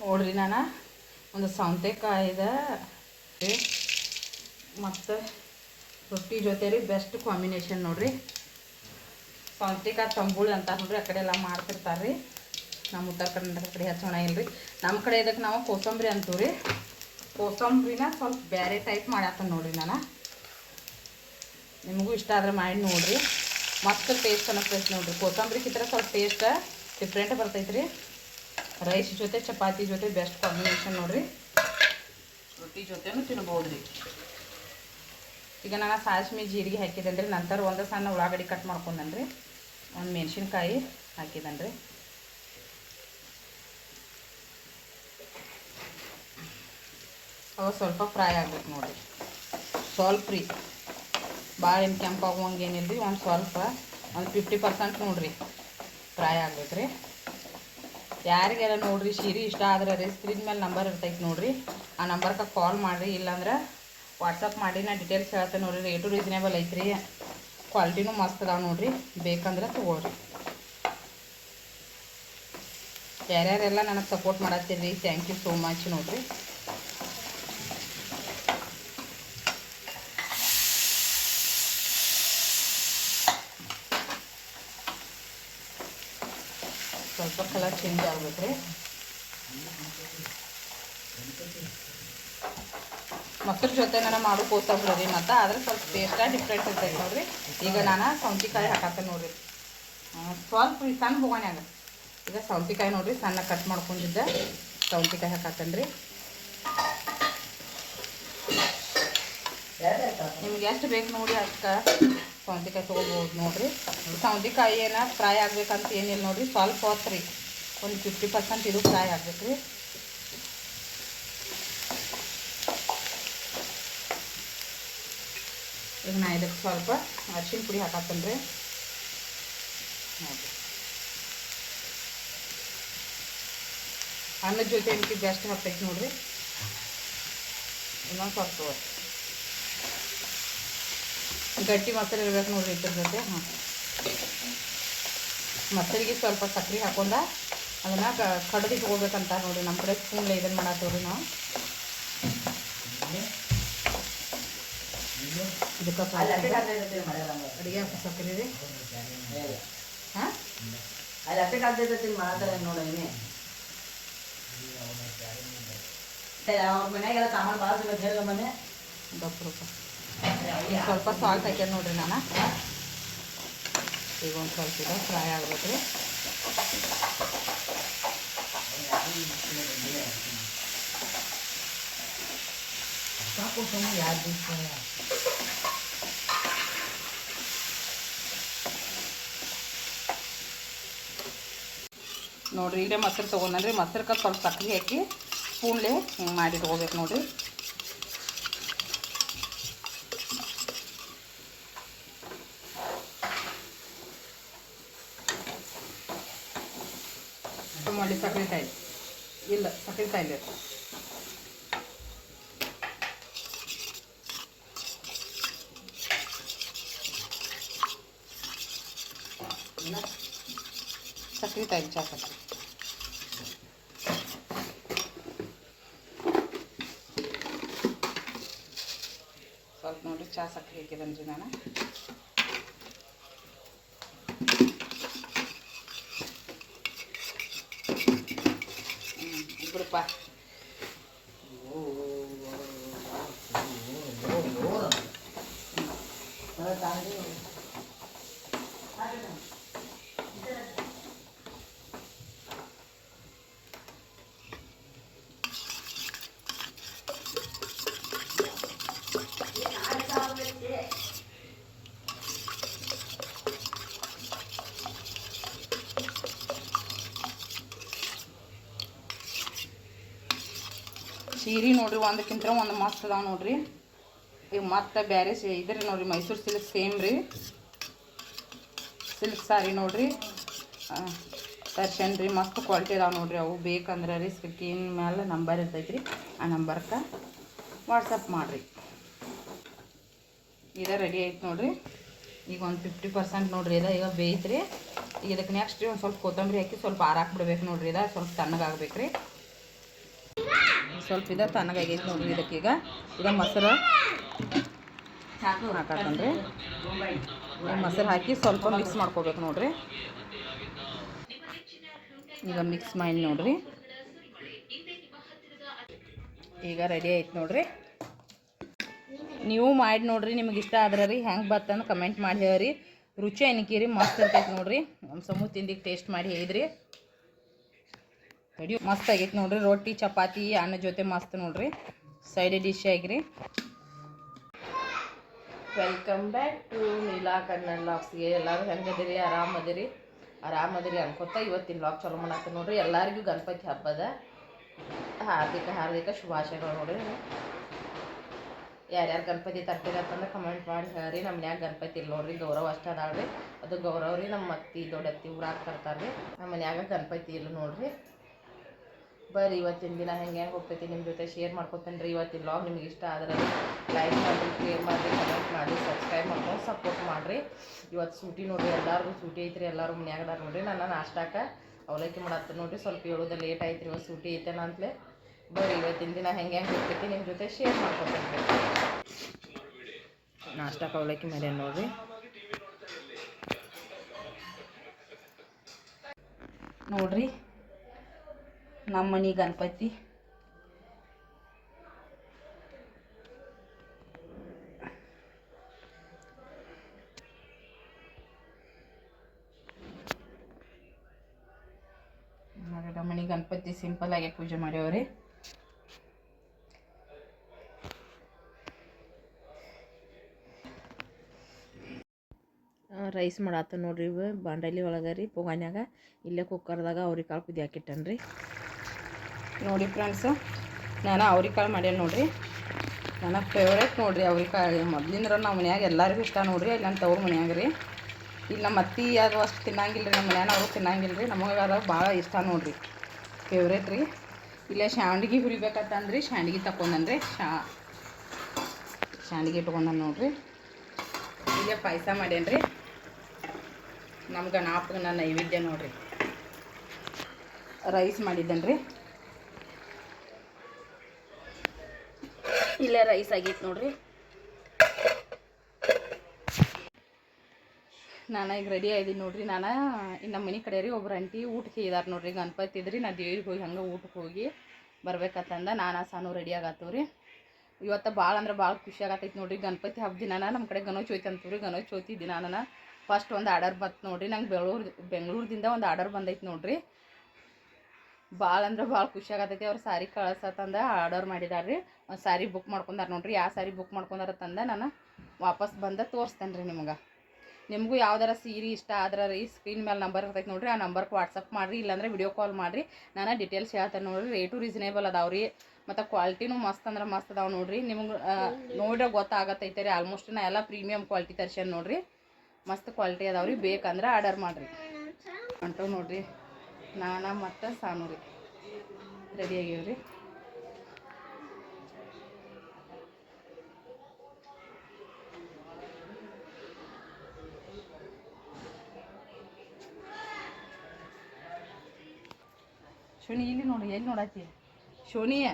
ನೋಡ್ರಿ ನಾನು ಒಂದು ಸೌತೆಕಾಯಿದ ಮತ್ತು ರೊಟ್ಟಿ ಜೊತೆ ರೀ ಬೆಸ್ಟ್ ಕಾಂಬಿನೇಷನ್ ನೋಡಿರಿ. ಸೌತೆಕಾಯಿ ತಂಬುಳಿ ಅಂತ ನೋಡ್ರಿ ಆ ಕಡೆ ಎಲ್ಲ ಮಾಡ್ತಿರ್ತಾರೆ ರೀ ನಮ್ಮ ಉತ್ತರ ಕರ್ನಾಟಕ ಕಡೆ ಹಚ್ಚೋಣ ಇಲ್ರಿ. ನಮ್ಮ ಕಡೆ ಇದಕ್ಕೆ ನಾವು ಕೋಸಂಬರಿ ಅಂತೀವಿ ರೀ. ಕೋಸಂಬರಿನ ಸ್ವಲ್ಪ ಬೇರೆ ಟೈಪ್ ಮಾಡತ್ತ ನೋಡ್ರಿ ನಾನು. ನಿಮಗೂ ಇಷ್ಟ ಆದರೆ ಮಾಡಿ ನೋಡಿರಿ. ಮತ್ತು ಟೇಸ್ಟ್ ಅನ್ನಿಸ್ತೈತೆ ನೋಡ್ರಿ. ಕಿತ್ತರ ಸ್ವಲ್ಪ ಟೇಸ್ಟ್ ಡಿಫ್ರೆಂಟ್ ಬರ್ತೈತೆ ರೀ ರೈಸ್ ಜೊತೆ, ಚಪಾತಿ ಜೊತೆ ಬೆಸ್ಟ್ ಕಾಂಬಿನೇಷನ್ ನೋಡ್ರಿ. ರೊಟ್ಟಿ ಜೊತೆನೂ ತಿನ್ಬೋದು ರೀ ಈಗ ನಾನು ಸಾಸ್ಮಿ, ಜೀರಿಗೆ ಹಾಕಿದ್ದೇನೆ ರೀ ನಂತರ ಒಂದು ಸಣ್ಣ ಉಳ್ಳಾಗಡ್ಡಿ ಕಟ್ ಮಾಡ್ಕೊಂಡನ್ ರೀ ಒಂದು ಮೆಣಸಿನ್ಕಾಯಿ ಹಾಕಿದ್ದೇನೆ ರೀ ಅವ ಸ್ವಲ್ಪ ಫ್ರೈ ಆಗ್ಬೇಕು ನೋಡಿರಿ. ಸ್ವಲ್ಪ ರೀ. ಭಾಳ ಏನು ಕೆಂಪಾಗುವಂಗೆ ಏನಿಲ್ಲ ರೀ ಒಂದು ಸ್ವಲ್ಪ, ಒಂದು ಫಿಫ್ಟಿ ಪರ್ಸೆಂಟ್ ನೋಡಿರಿ. ಫ್ರೈ ಆಗ್ಬೇಕು ರೀ ಯಾರಿಗೆಲ್ಲ ನೋಡ್ರಿ ಸೀರೆ ಇಷ್ಟ ಆದ್ರೆ ಸ್ಕ್ರೀನ್ ಮೇಲೆ ನಂಬರ್ ಇರ್ತೈತೆ ನೋಡ್ರಿ. ಆ ನಂಬರ್ಗೆ ಕಾಲ್ ಮಾಡಿರಿ, ಇಲ್ಲಾಂದ್ರೆ ವಾಟ್ಸಪ್ ಮಾಡಿ, ನಾ ಡೀಟೇಲ್ಸ್ ಹೇಳ್ತೇನೆ ನೋಡ್ರಿ. ರೇಟು ರೀಸನೇಬಲ್ ಐತ್ರಿ. ಕ್ವಾಲಿಟಿನೂ ಮಸ್ತ್ ಅದಾವೆ ನೋಡ್ರಿ. ಬೇಕಂದ್ರೆ ತೊಗೊಳ್ರಿ. ಯಾರ್ಯಾರೆಲ್ಲ ನನಗೆ ಸಪೋರ್ಟ್ ಮಾಡತ್ತೀರಿ ಥ್ಯಾಂಕ್ ಯು ಸೋ ಮಚ್ ನೋಡ್ರಿ. ಸ್ವಲ್ಪ ಕಲರ್ ಚೇಂಜ್ ಆಗ್ಬೇಕು ರೀ ಮೊಸರು ಜೊತೆ ನಾನು ಮಾಡು ರೀ ಮತ್ತು ಆದ್ರೆ ಸ್ವಲ್ಪ ಟೇಸ್ಟ ಡಿಫ್ರೆಂಟ್ ಇರ್ತೈತೆ ನೋಡ್ರಿ. ಈಗ ನಾನು ಸೌಂತಿಕಾಯಿ ಹಾಕತ್ತೆ ನೋಡ್ರಿ. ಸ್ವಲ್ಪ ಸಣ್ಣ ಹೋಗೋಣ ಈಗ ಸೌಂತಿಕಾಯಿ ನೋಡ್ರಿ, ಸಣ್ಣ ಕಟ್ ಮಾಡ್ಕೊಂಡಿದ್ದೆ. ಸೌಂತಿಕಾಯಿ ಹಾಕತ್ತೇನೆ ರೀ ನಿಮ್ಗೆ ಎಷ್ಟು ಬೇಕು ನೋಡಿ ಅಷ್ಟು ಸೌಂತಿಕಾಯಿ ತೊಗೋಬೋದು ನೋಡಿರಿ. ಸೌಂತಿಕಾಯಿ ಏನ ಫ್ರೈ ಆಗ್ಬೇಕಂತ ಏನಿಲ್ಲ ನೋಡಿರಿ. ಸ್ವಲ್ಪ ಹೊತ್ತು ರೀ ಒಂದು ಫಿಫ್ಟಿ ಪರ್ಸೆಂಟ್ ಇದು ಫ್ರೈ ಆಗ್ಬೇಕು ರೀ ಈಗ ನಾ ಇದಕ್ಕೆ ಸ್ವಲ್ಪ ಅರ್ಶಿನ ಪುಡಿ ಹಾಕತ್ತೇನೆ ರೀ ನೋಡಿರಿ. ಅನ್ನದ ಜೊತೆ ಏನಕ್ಕೆ ಜಾಸ್ತಿ ಹಾಕ್ತೈತಿ ನೋಡಿರಿ. ಇನ್ನೊಂದು ಸ್ವಲ್ಪ. ಗಟ್ಟಿ ಮೊಸರು ಇರ್ಬೇಕು ನೋಡ್ರಿ ಇದ್ರ ಜೊತೆ ಹಾಂ. ಮೊಸರಿಗೆ ಸ್ವಲ್ಪ ಸಕ್ಕರೆ ಹಾಕೊಂಡ ಅದನ್ನ ಕಡ್ದು ಇಟ್ಕೊಳ್ಬೇಕಂತ ನೋಡ್ರಿ ನಮ್ಮ ಕಡೆ ಸ್ಪೂನ್ಲೆ ಇದನ್ನು ಮಾಡತ್ತೀವ್ರಿ ನಾವು. ಇದಕ್ಕೆ ಅಡುಗೆ ಸಕ್ರೆ ರೀ. ಹಾಂ? ಅಲ್ಲಿ ಅಟ್ಟೆ ಕಾಲ್ತೈತೆ ಮಾಡ್ತಾರೆ ನೋಡೀನಿ ಅವ್ರ ಮನ್ಯಾಗೆಲ್ಲ ಸಾಮಾನು ಭಾಳ ಸಿಗುತ್ತೆ ಹೇಳ ಮನೆ ಡಾಕ್ಟ್ರಪ್ಪ ಸ್ವಲ್ಪ ಸಾಲ್ಟ್ ಹಾಕ್ಯಾನ ನೋಡ್ರಿ ನಾನು. ಈಗ ಒಂದು ಸ್ವಲ್ಪ ಇದು ಫ್ರೈ ಆಗ್ಬೇಕು ರೀ ಸಾಕು ಸುಮ್ಮನೆ ಯಾರು ದಿವಸ ನೋಡ್ರಿ ಇಲ್ಲೇ ಮೊಸರು ತೊಗೊಂಡ್ರಿ ಮೊಸರ್ಕ ಸ್ವಲ್ಪ ಸಕ್ಕರೆ ಹಾಕಿ, ಸ್ಪೂನ್ಲೆ ಮಾಡಿ ಇಟ್ಕೋಬೇಕು ನೋಡ್ರಿ. ಮಾಡಿ ಸಕ್ಕರೆ ಕಾಯಿಲೆ ಇಲ್ಲ, ಸಕ್ಕರೆ ಕಾಯಿಲೆ ಸಕ್ಕರೆ ಕಾಯಿಲೆ ಚಾ ಸಕ್ಕರೆ ಸ್ವಲ್ಪ ನೋಡಿ ಚಾ ಸಕ್ಕರೆ ಹಾಕಿದನ್ರಿ ನಾನು. Epa! ಸೀರೆ ನೋಡ್ರಿ ಒಂದಕ್ಕಿಂತ ಒಂದು ಮಸ್ತ್ ಅದಾವ ನೋಡ್ರಿ. ಈಗ ಮತ್ತೆ ಬೇರೆ ಇದ್ರಿ ನೋಡ್ರಿ ಮೈಸೂರು ಸಿಲ್ಕ್ ಸೇಮ್ ರೀ. ಸಿಲ್ಕ್ ಸಾರಿ ನೋಡ್ರಿ. ದರ್ಶನ್ ರೀ ಮಸ್ತ್ ಕ್ವಾಲಿಟಿ ಅದಾವ ನೋಡ್ರಿ ಅವು. ಬೇಕಂದ್ರೆ ರೀ ಸ್ಕಿನ್ ಮೇಲೆ ನಂಬರ್ ಇರ್ತೈತೆ ರೀ ಆ ನಂಬರ್ಗೆ ವಾಟ್ಸಪ್ ಮಾಡಿರಿ. ಇದ ರೆಡಿ ಆಯ್ತು ನೋಡ್ರಿ. ಈಗ ಒಂದು ಫಿಫ್ಟಿ ಪರ್ಸೆಂಟ್ ನೋಡ್ರಿ ಇದ. ಈಗ ಬೇಯ್ತು ರೀ ಇದಕ್ಕೆ ನೆಕ್ಸ್ಟ್ ಒಂದು ಸ್ವಲ್ಪ ಕೊತ್ತಂಬರಿ ಹಾಕಿ ಸ್ವಲ್ಪ ಆರಾಕ್ ಬಿಡ್ಬೇಕು ನೋಡ್ರಿ ಇದ. ಸ್ವಲ್ಪ ತಣ್ಣಗಾಗ್ಬೇಕು ರೀ ಸ್ವಲ್ಪ ಇದೆ ತಣ್ಣಗಾಗೈತೆ ನೋಡ್ರಿ ಇದಕ್ಕೆ ಈಗ. ಈಗ ಮೊಸರು ಈಗ ಮೊಸರು ಹಾಕಿ ಸ್ವಲ್ಪ ಮಿಕ್ಸ್ ಮಾಡ್ಕೋಬೇಕು ನೋಡ್ರಿ. ಈಗ ಮಿಕ್ಸ್ ಮಾಡಿ ನೋಡ್ರಿ. ಈಗ ರೆಡಿ ಆಯ್ತು ನೋಡ್ರಿ. ನೀವು ಮಾಡಿ ನೋಡ್ರಿ, ನಿಮಗೆ ಇಷ್ಟ ಆದ್ರೆ ರೀ, ಹೆಂಗೆ ಬರ್ತಂದು ಕಮೆಂಟ್ ಮಾಡಿ ಹೇಳ್ರಿ ರುಚಿ ಏನಕ್ಕೀರಿ ಮಸ್ತ್ ಇರ್ತೈತೆ ನೋಡ್ರಿ. ನಮ್ಮ ಸಮೂಹ ತಿಂದಿಗೆ ಟೇಸ್ಟ್ ಮಾಡಿ ಹೇಳಿದ್ರಿ. ರೆಡಿ ಮಸ್ತ್ ಆಗೈತೆ ನೋಡ್ರಿ. ರೊಟ್ಟಿ ಚಪಾತಿ, ಅನ್ನ ಜೊತೆ ಮಸ್ತ್ ನೋಡ್ರಿ. ಸೈಡ್ ಡಿಶ್ ಆಗಿರಿ. Welcome back to Neela Kannada ಲಾಕ್ಸ್ಗೆ ಎಲ್ಲರೂ ಹೆಂಗದಿರಿ ಆರಾಮದಿರಿ ಆರಾಮದಿರಿ ಅನ್ಕೋತ ಇವತ್ತಿನ ಲಾಕ್ ಚಲೋ ಮಾಡಾಕ ನೋಡ್ರಿ. ಎಲ್ಲರಿಗೂ ಗಣಪತಿ ಹಬ್ಬದ ಹಾರ್ದಿಕ ಹಾರ್ದಿಕ ಶುಭಾಶಯಗಳು ನೋಡ್ರಿ. ಯಾರ್ಯಾರು ಗಣಪತಿ ತರ್ತೀರಿ ಅಂತಂದ್ರೆ ಕಮೆಂಟ್ ಮಾಡಿ ಹೇಳ್ರಿ. ನಮ್ಮ ಮನ್ಯಾಗ ಗಣಪತಿ ಇಲ್ಲ ನೋಡ್ರಿ. ಗೌರವ ಅಷ್ಟೇ ಅದಾಳ್ರಿ. ಅದು ಗೌರವ ರೀ ನಮ್ಮ ಅತ್ತಿ, ದೊಡ್ಡತ್ತಿ ಊರಾಗ ತರ್ತಾರ್ರಿ. ನಮ್ಮ ಮನ್ಯಾಗ ಗಣಪತಿ ಇಲ್ಲ ನೋಡ್ರಿ. ಬರ್ರಿ, ಇವತ್ತಿನ ದಿನ ಹೆಂಗೆ ಹೆಂಗೆ ಹೋಗ್ತೈತಿ ನಿಮ್ಮ ಜೊತೆ ಶೇರ್ ಮಾಡ್ಕೊತೇನೆ ರೀ ಇವತ್ತಿನ ಲಾಗ್ ನಿಮ್ಗೆ ಇಷ್ಟ ಆದರೆ ಲೈಕ್ ಮಾಡಿರಿ ಶೇರ್ ಮಾಡಿರಿ ಕಮೆಂಟ್ ಮಾಡಿ ಸಬ್ಸ್ಕ್ರೈಬ್ ಮಾಡ್ಕೊಂಡು ಸಪೋರ್ಟ್ ಮಾಡಿರಿ. ಇವತ್ತು ಸೂಟಿ ನೋಡಿರಿ, ಎಲ್ಲರಿಗೂ ಸೂಟಿ ಐತ್ರಿ, ಎಲ್ಲರೂ ಮನ್ಯಾಗ ನೋಡಿರಿ. ನಾನು ನಾಷ್ಟಾಕ ಅವಲಕ್ಕಿ ಮಾಡತ್ತೆ ನೋಡಿರಿ. ಸ್ವಲ್ಪ ಹೇಳೋದು ಲೇಟ್ ಆಯ್ತು ಇವತ್ತು ಸೂಟಿ ಐತೇನ ಅಂತಲೇ. ಬರ್ರಿ, ಇವತ್ತಿನ ದಿನ ಹೆಂಗೆ ಹೆಂಗೆ ಹೋಗ್ತೈತಿ ನಿಮ್ಮ ಜೊತೆ ಶೇರ್ ಮಾಡ್ಕೊತೇನೆ ರೀ ನಾಷ್ಟಾಕ ಅವಲಕ್ಕಿ ಮೇಲೆ ನೋಡಿರಿ. ನೋಡ್ರಿ ನಮ್ಮ ಮನೆ ಗಣಪತಿ ಮನೆ ಗಣಪತಿ ಸಿಂಪಲ್ ಆಗಿ ಪೂಜೆ ಮಾಡ್ಯವ್ರಿ. ರೈಸ್ ಮಾಡತ್ತ ನೋಡ್ರಿ ಇವ. ಬಾಂಡಲಿ ಒಳಗೆ ರೀ ಪೊಗಾನ್ಯಾಗ ಇಲ್ಲೇ ಕುಕ್ಕರ್ದಾಗ ಅವ್ರಿಕಾಳು ಕುದಿ ಹಾಕಿಟ್ಟನ್ರಿ. ನೋಡಿ ಫ್ರೆಂಡ್ಸು, ನಾನು ಅವ್ರಿಕಾಳು ಮಾಡ್ಯಾನ ನೋಡಿರಿ. ನನ್ನ ಫೇವ್ರೇಟ್ ನೋಡಿರಿ ಅವ್ರಿಕಾಳು. ಮೊದ್ಲಿಂದ್ರ ನಮ್ಮ ಮನ್ಯಾಗ ಎಲ್ಲರಿಗೂ ಇಷ್ಟ ನೋಡ್ರಿ ಇಲ್ಲ ನನ್ನ ತವ್ರ ಮನ್ಯಾಗ ರೀ. ಇಲ್ಲಿ ನಮ್ಮ ಅತ್ತಿ ಅದು ಅಷ್ಟು ತಿನ್ನಂಗಿಲ್ಲ ರೀ ನಮ್ಮ ಮನ್ಯಾನ ಅವರು ತಿನ್ನಂಗಿಲ್ಲ ರೀ ನಮಗೆ ಅದು ಭಾಳ ಇಷ್ಟ ನೋಡ್ರಿ. ಫೇವ್ರೇಟ್ ರೀ. ಇಲ್ಲ ಶಾಂಡ್ಗಿ ಹುರಿಬೇಕಂತಂದ್ರಿ ಶಾಂಡ್ಗಿ ತಕೊಂಡನ್ರಿ. ಶಾ, ಶಾಂಡ್ಗಿ ಇಟ್ಕೊಂಡನ್ ನೋಡಿರಿ. ಇಲ್ಲೇ ಪಾಯಸ ಮಾಡೇನ್ರಿ ನಮ್ಗೆ ನಾಲ್ಕು ನೈವೇದ್ಯ ನೋಡಿರಿ. ರೈಸ್ ಮಾಡಿದ್ದೇನ್ರಿ. ಇಲ್ಲೇ ರೈಸ್ ಆಗೈತೆ ನೋಡ್ರಿ. ನಾನು ಈಗ ರೆಡಿ ಆಗಿದ್ದೀನಿ ನೋಡ್ರಿ. ನಾನು ನಮ್ಮ ಮನೆ ಕಡೆ ರೀ ಒಬ್ರು ಅಂಟಿ ಊಟಕ್ಕೆ ಇದಾರೆ ನೋಡ್ರಿ. ಗಣಪತಿ ಇದ್ರಿ, ನಾ ದೇವ್ರಿಗೆ ಹೋಗಿ ಹಂಗೆ ಊಟಕ್ಕೆ ಹೋಗಿ ಬರ್ಬೇಕಂತಂದ ನಾನು ಸಾನು ರೆಡಿ ಆಗತ್ತವ ರೀ ಇವತ್ತು ಭಾಳ ಅಂದ್ರೆ ಭಾಳ ಖುಷಿ ಆಗತ್ತೈತಿ ನೋಡ್ರಿ. ಗಣಪತಿ ಹಬ್ಬ ದಿನ ನಮ್ಮ ಕಡೆ ಗಣೇಶ್ ಚೌತಿ ಅಂತೀವಿ ರೀ ಗಣೇಶ ಚೌತಿ ದಿನ ನಾನು ಫಸ್ಟ್ ಒಂದು ಆರ್ಡರ್ ಬಂತು ನೋಡ್ರಿ. ನಂಗೆ ಬೆಂಗಳೂರು ಬೆಂಗಳೂರಿಂದ ಒಂದು ಆರ್ಡರ್ ಬಂದೈತೆ ನೋಡ್ರಿ. ಭಾಳ ಅಂದ್ರೆ ಭಾಳ ಖುಷಿ ಆಗತೈತಿ. ಅವ್ರು ಸಾರಿ ಕಳ್ಸತ್ತಂದ ಆರ್ಡರ್ ಮಾಡಿದಾರೆ ರೀ ಒಂದು ಸಾರಿ ಬುಕ್ ಮಾಡ್ಕೊಂಡಾರ ನೋಡ್ರಿ. ಯಾವ ಸಾರಿ ಬುಕ್ ಮಾಡ್ಕೊಂಡಾರ ತಂದ ನಾನು ವಾಪಸ್ ಬಂದ ತೋರಿಸ್ತೇನೆ ರೀ ನಿಮ್ಗೆ. ನಿಮಗೂ ಯಾವ್ದಾರ ಸೀರೆ ಇಷ್ಟ ಆದ್ರೆ ರೀ ಸ್ಕ್ರೀನ್ ಮೇಲೆ ನಂಬರ್ ಇರ್ತೈತೆ ನೋಡ್ರಿ. ಆ ನಂಬರ್ಗೆ ವಾಟ್ಸಪ್ ಮಾಡಿರಿ. ಇಲ್ಲಾಂದ್ರೆ ವಿಡಿಯೋ ಕಾಲ್ ಮಾಡಿರಿ. ನಾನು ಡೀಟೇಲ್ಸ್ ಹೇಳ್ತೇನೆ ನೋಡ್ರಿ. ರೇಟು ರೀಸನೇಬಲ್ ಅದಾವೆ ರೀ. ಮತ್ತು ಕ್ವಾಲಿಟಿನೂ ಮಸ್ತ್ ಅಂದ್ರೆ ಮಸ್ತ್ ಅದಾವೆ ನೋಡ್ರಿ. ನಿಮ್ಗೆ ನೋಡ್ರೆ ಗೊತ್ತಾಗತ್ತೈತೆ ರೀ. ಆಲ್ಮೋಸ್ಟ್ ನಾ ಎಲ್ಲ ಪ್ರೀಮಿಯಮ್ ಕ್ವಾಲಿಟಿ ತರ್ಸ್ಯಾನ ನೋಡ್ರಿ. ಮಸ್ತ್ ಕ್ವಾಲಿಟಿ ಅದಾವೆ ರೀ. ಬೇಕಂದ್ರೆ ಆರ್ಡರ್ ಮಾಡಿರಿ. ಅಂಟವು ನೋಡ್ರಿ. ನಾನಾ ಮತ್ತು ಸಾನು ರೀ ರೆಡಿ ರೀ ಶೋಣಿ, ಇಲ್ಲಿ ನೋಡಿ, ಎಲ್ಲಿ ನೋಡತ್ತಿ ಶೋಣಿಯ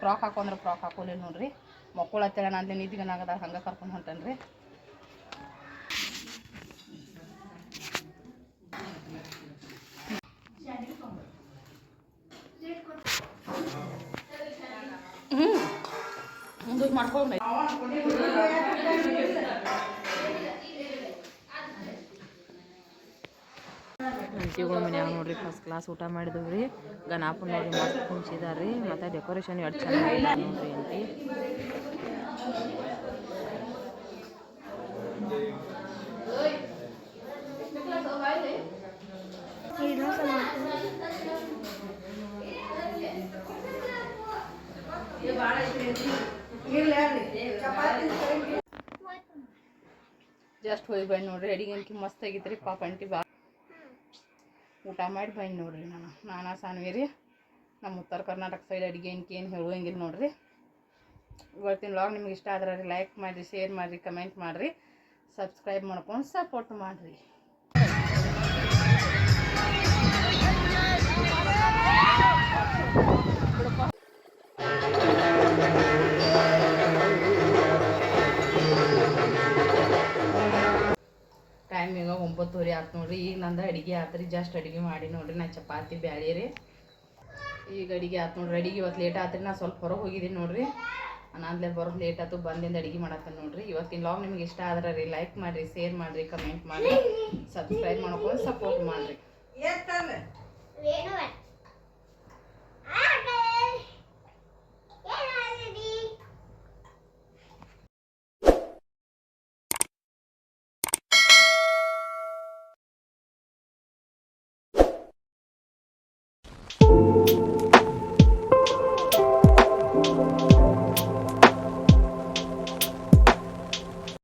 ಫ್ರಾಕ್ ಹಾಕೊಂಡ್ರೆ ಫ್ರಾಕ್ ಹಾಕೊಲಿಲ್ಲ ನೋಡ್ರಿ. ಹತ್ತಿರ ನಾನು ನಿದ್ದಿಗನಾಗದ, ಹಂಗೆ ಕರ್ಕೊಂಡು ಹೊಂಟನ್ರಿ. ಮುಂದಕ್ಕೆ ಮಾಡ್ಕೊಂಡು ಅಂಟಿಗಳು ಮನ್ಯಾಗ ನೋಡ್ರಿ ಫಸ್ಟ್ ಕ್ಲಾಸ್ ಊಟ ಮಾಡಿದ್ವಿ ರೀ ಗಣಪನ ನೋಡಿ ಮಸ್ತ್ ಕುಂಚಿದಾರ ರೀ ಮತ್ತು ಡೆಕೋರೇಷನ್ ಎರಡು ಚೆನ್ನಾಗಿ ನೋಡ್ರಿ ಅಂಟಿ ಜಸ್ಟ್ ಹೋಗಿ ಬೈ ನೋಡ್ರಿ. ಅಡಿಗೆ ಅನ್ಕಿ ಮಸ್ತ್ ಆಗಿತ್ರಿ. ಪಾಪ ಅಂಟಿ ಬಾ. ಊಟ ಮಾಡಿ ಬೈ ನೋಡ್ರಿ ನಾನು. ನಾನಾ ಸಾನ್ವಿರಿ. ನಮ್ಮ ಉತ್ತರ ಕರ್ನಾಟಕ ಸೈಡ್ ಅಡುಗೆ ಏನಕ್ಕೆ ಏನು ಹೇಳುವಂಗಿಲ್ಲ ನೋಡ್ರಿ. ಇವತ್ತಿನ ಲಾಗ್ ನಿಮ್ಗೆ ಇಷ್ಟ ಆದ್ರೆ ಲೈಕ್ ಮಾಡಿರಿ ಶೇರ್ ಮಾಡಿರಿ ಕಮೆಂಟ್ ಮಾಡಿರಿ. ಸಬ್ಸ್ಕ್ರೈಬ್ ಮಾಡ್ಕೊಂಡು ಸಪೋರ್ಟ್ ಮಾಡಿರಿ. ಟೈಮ್ ಈಗ ಒಂಬತ್ತುವರೆ ಆತು ನೋಡ್ರಿ. ಈಗ ನಂದು ಅಡುಗೆ ಆತ್ರಿ ಜಸ್ಟ್ ಅಡುಗೆ ಮಾಡಿ ನೋಡ್ರಿ. ನಾ ಚಪಾತಿ ಬ್ಯಾಳಿ ರೀ. ಈಗ ಅಡುಗೆ ಆತು ನೋಡ್ರಿ. ಅಡುಗೆ ಇವತ್ತು ಲೇಟ್ ಆತ್ರಿ. ನಾ ಸ್ವಲ್ಪ ಹೊರಗೆ ಹೋಗಿದ್ದೀನಿ ನೋಡ್ರಿ. ನಾನ್ಲೆ ಬರೋದು ಲೇಟ್ ಆಯ್ತು ಬಂದಿಂದ ಅಡುಗೆ ಮಾಡತ್ತೆ ನೋಡ್ರಿ. ಇವತ್ತಿನ ಲಾಗ್ ನಿಮ್ಗೆ ಇಷ್ಟ ಆದ್ರೆ ರೀ ಲೈಕ್ ಮಾಡಿರಿ ಶೇರ್ ಮಾಡಿರಿ ಕಮೆಂಟ್ ಮಾಡಿರಿ ಸಬ್ಸ್ಕ್ರೈಬ್ ಮಾಡ್ಕೊಂಡು ಸಪೋರ್ಟ್ ಮಾಡಿರಿ.